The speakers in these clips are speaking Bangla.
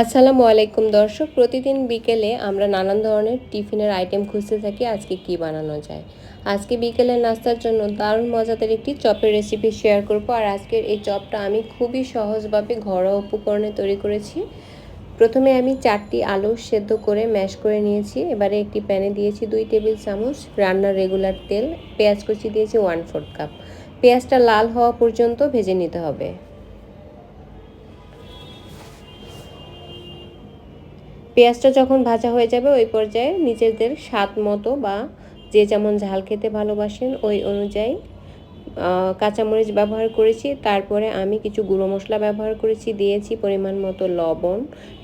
আসসালামু আলাইকুম দর্শক, প্রতিদিন বিকেলে আমরা নানান ধরনের টিফিনের আইটেম খুঁজতে থাকি আজকে কি বানানো যায়। আজকে বিকেলের নাস্তার জন্য দারুণ মজাদার একটি চপের রেসিপি শেয়ার করব। আর আজকের এই চপটা আমি খুবই সহজভাবে ঘরোয়া উপকরণে তৈরি করেছি। প্রথমে আমি চারটি আলু সেদ্ধ করে ম্যাশ করে নিয়েছি। এবারে একটি প্যানে দিয়েছি দুই টেবিল চামচ রান্নার রেগুলার তেল, পেঁয়াজ কুচি দিয়েছি ওয়ান ফোর্থ কাপ পেঁয়াজটা লাল হওয়া পর্যন্ত ভেজে নিতে হবে। পেঁয়াজটা যখন ভাজা হয়ে যাবে, ওই পর্যায়ে নিজেদের স্বাদ মতো বা যে যেমন ঝাল খেতে ভালোবাসেন, ওই অনুযায়ী কাঁচামরিচ ব্যবহার করেছি। তারপরে আমি কিছু গুঁড়ো মশলা ব্যবহার করেছি, দিয়েছি পরিমাণ মতো লবণ,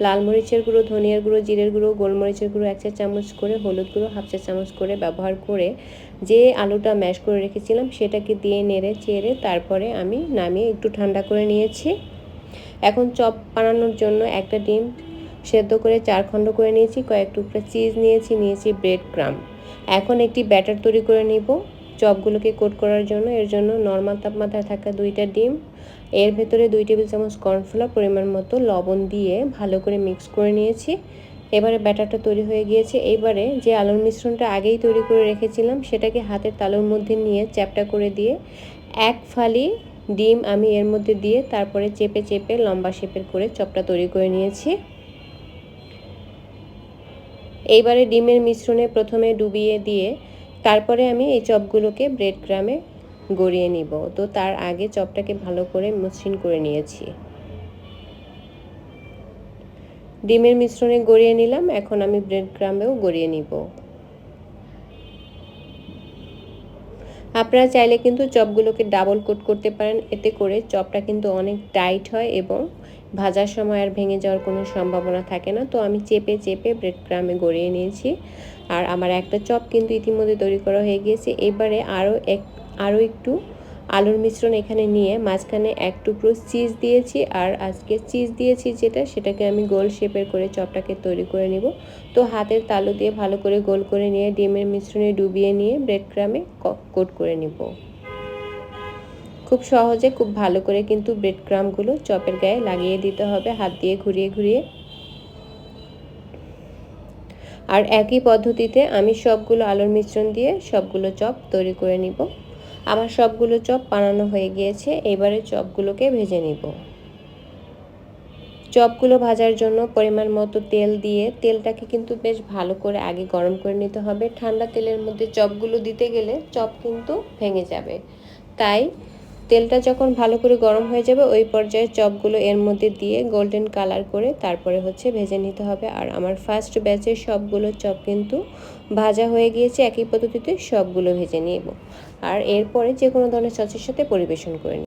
লাল মরিচের গুঁড়ো, ধনিয়ার গুঁড়ো, জিরের গুঁড়ো, গোলমরিচের গুঁড়ো এক চা চামচ করে, হলুদ গুঁড়ো হাফ চা চামচ করে ব্যবহার করে যে আলুটা ম্যাশ করে রেখেছিলাম, সেটাকে দিয়ে নেড়ে চেড়ে তারপরে আমি নামিয়ে একটু ঠান্ডা করে নিয়েছি। এখন চপ বানানোর জন্য একটা ডিম সেদ্ধ করে চার খণ্ড করে নিয়েছি, কয়েক টুকরা চিজ নিয়েছি নিয়েছি ব্রেড ক্রাম এখন একটি ব্যাটার তৈরি করে নিব চপগুলোকে কোট করার জন্য। এর জন্য নর্মাল তাপমাত্রায় থাকা দুইটা ডিম, এর ভেতরে দুই টেবিল চামচ কর্নফ্লাওয়ার পরিমাণ মতো লবণ দিয়ে ভালো করে মিক্স করে নিয়েছি। এবারে ব্যাটারটা তৈরি হয়ে গিয়েছে। এবারে যে আলুর মিশ্রণটা আগেই তৈরি করে রেখেছিলাম, সেটাকে হাতের তালুর মধ্যে নিয়ে চ্যাপটা করে দিয়ে এক ফালি ডিম আমি এর মধ্যে দিয়ে তারপরে চেপে চেপে লম্বা শেপের করে চপটা তৈরি করে নিয়েছি। এইবারে ডিমের মিশ্রণে প্রথমে ডুবিয়ে দিয়ে তারপরে আমি এই চপগুলোকে ব্রেড ক্রামে গড়িয়ে নিব। তো তার আগে চপটাকে ভালো করে মসৃণ করে নিয়েছি। ডিমের মিশ্রণে গড়িয়ে নিলাম, এখন আমি ব্রেড ক্রামেও গড়িয়ে নিব। আপনারা চাইলে কিন্তু চপগুলোকে ডাবল কোট করতে পারেন, এতে করে চপটা কিন্তু অনেক টাইট হয় এবং ভাজার সময় আর ভেঙে যাওয়ার কোনো সম্ভাবনা থাকে না। তো আমি চেপে চেপে ব্রেড ক্রামে গড়িয়ে নিয়েছি। আর আমার একটা চপ কিন্তু ইতিমধ্যে তৈরি করা হয়ে গিয়েছে। এবারে আরও এক, আরও একটু আলুর মিশ্রণ এখানে নিয়ে মাঝখানে এক টুকরো চিজ দিয়েছি। আর আজকে চিজ দিয়েছি যেটা, সেটাকে আমি গোল শেপের করে চপটাকে তৈরি করে নিব। তো হাতের তালু দিয়ে ভালো করে গোল করে নিয়ে ডিমের মিশ্রণে ডুবিয়ে নিয়ে ব্রেড ক্রামে কোট করে নিব। খুব সহজে খুব ভালো করে কিন্তু ব্রেড ক্রামগুলো চপের গায়ে লাগিয়ে দিতে হবে, হাত দিয়ে ঘুরিয়ে ঘুরিয়ে। আর একই পদ্ধতিতে আমি সবগুলো আলুর মিশ্রণ দিয়ে সবগুলো চপ তৈরি করে নিব। আমার সবগুলো চপ বানানো হয়ে গিয়েছে, এবারে চপগুলোকে ভেজে নিব। চপগুলো ভাজার জন্য পরিমাণ মতো তেল দিয়ে, তেলটাকে কিন্তু বেশ ভালো করে আগে গরম করে নিতে হবে। ঠান্ডা তেলের মধ্যে চপগুলো দিতে গেলে চপ কিন্তু ভেঙে যাবে। তাই তেলটা যখন ভালো করে গরম হয়ে যাবে, ওই পর্যায়ে চপগুলো এর মধ্যে দিয়ে গোল্ডেন কালার করে তারপরে হচ্ছে ভেজে নিতে হবে। আর আমার ফার্স্ট ব্যাচের সবগুলো চপ কিন্তু ভাজা হয়ে গিয়েছে, একই পদ্ধতিতে সবগুলো ভেজে নিব। আর এরপরে যে কোনো ধরনের সসের সাথে পরিবেশন করে